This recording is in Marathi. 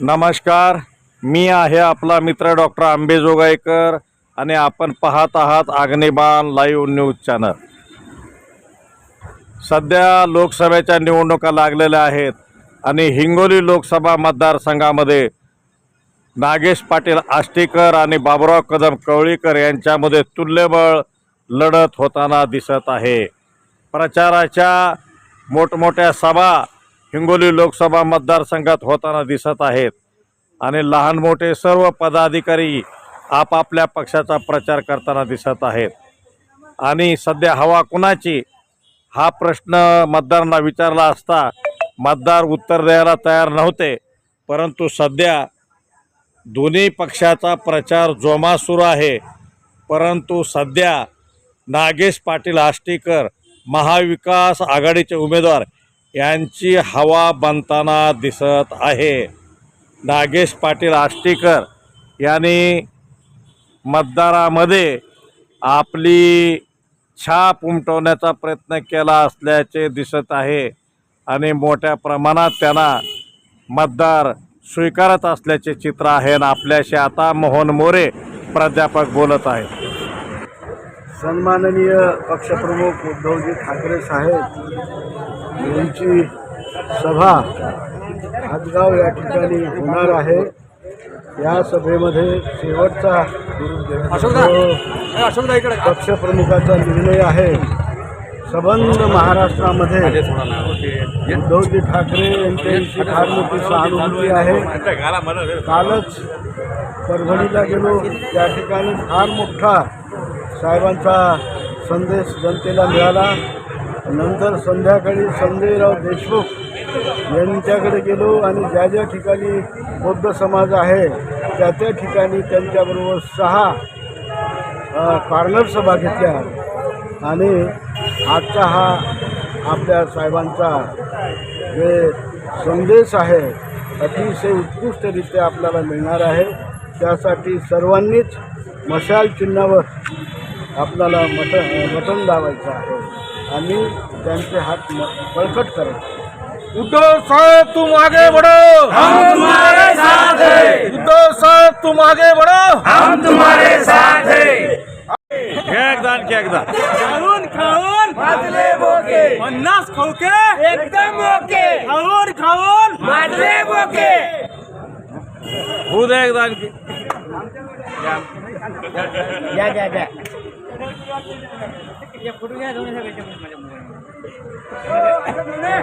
नमस्कार. मी आहे आपला मित्र डॉक्टर आंबेजोगाईकर आणि आपण पाहत आहात आग्नेबाण लाईव्ह न्यूज चॅनल. सध्या लोकसभेच्या निवडणुका लागलेल्या आहेत आणि हिंगोली लोकसभा मतदारसंघामध्ये नागेश पाटील आष्टीकर आणि बाबुराव कदम कवळीकर यांच्यामध्ये तुल्यबळ लढत होताना दिसत आहे. प्रचाराच्या मोठमोठ्या सभा हिंगोली लोकसभा मतदारसंघात होताना दिसत आहेत. आणि लहान मोठे सर्व पदाधिकारी आपापल्या पक्षाचा प्रचार करताना दिसत आहेत. आणि सध्या हवा कुणाची? हा प्रश्न मतदारांना विचारला असता मतदार उत्तर द्यायला तयार नव्हते. परंतु सध्या दोन्ही पक्षाचा प्रचार जोमात सुरू आहे. परंतु सध्या नागेश पाटील आष्टीकर महाविकास आघाडीचे उमेदवार यांची हवा बनताना दिसत आहे. नागेश पाटील आष्टीकर यांनी मतदारामध्ये आपली छाप उमटवण्याचा प्रयत्न केला असल्याचे दिसत आहे आणि मोठ्या प्रमाणात त्यांना मतदार स्वीकारत असल्याचे चित्र आहे आणि आपल्याशी आता मोहन मोरे प्राध्यापक बोलत आहेत. सन्माननीय पक्षप्रमुख उद्धवजी ठाकरे साहेब यांची सभा हातगाव या ठिकाणी होणार आहे. या सभेमध्ये शेवटचा पक्षप्रमुखाचा निर्णय आहे. सबंध महाराष्ट्रामध्ये उद्धवजी ठाकरे यांच्याविषयी फार मोठी सहानुभूती आहे कालच परभणीला गेलो. त्या ठिकाणी फार मोठा साहेबांचा संदेश जनतेला मिळाला. नंतर संध्याकाळी संजयराव देशमुख यांच्याकडे गेलो आणि ज्या ज्या ठिकाणी बौद्ध समाज आहे त्या त्या ठिकाणी त्यांच्याबरोबर सहा अ, कॉर्नर सभा घेतल्या. आणि आजचा हा आपल्या साहेबांचा जे संदेश आहे अतिशय उत्कृष्टरित्या आपल्याला मिळणार आहे. त्यासाठी सर्वांनीच मशाल चिन्हावर आपल्याला मट मटण लावायचं आहे. आणि त्यांचे हात बळकट करायचे उद्धव साहेब तुम आगे बढ़ो हम तुम्हारे साथ हैं. उद्धव साहेब तुम आगे बढ़ो हम तुम्हारे साथ हैं. एकदा आणखी एकदा खाऊन खाऊन. भाजले बोके. पन्नास खोके. एकदम ओके खाऊन खाऊन. भाजले बोके. होऊ द्या एकदा आणखी या द्या द्या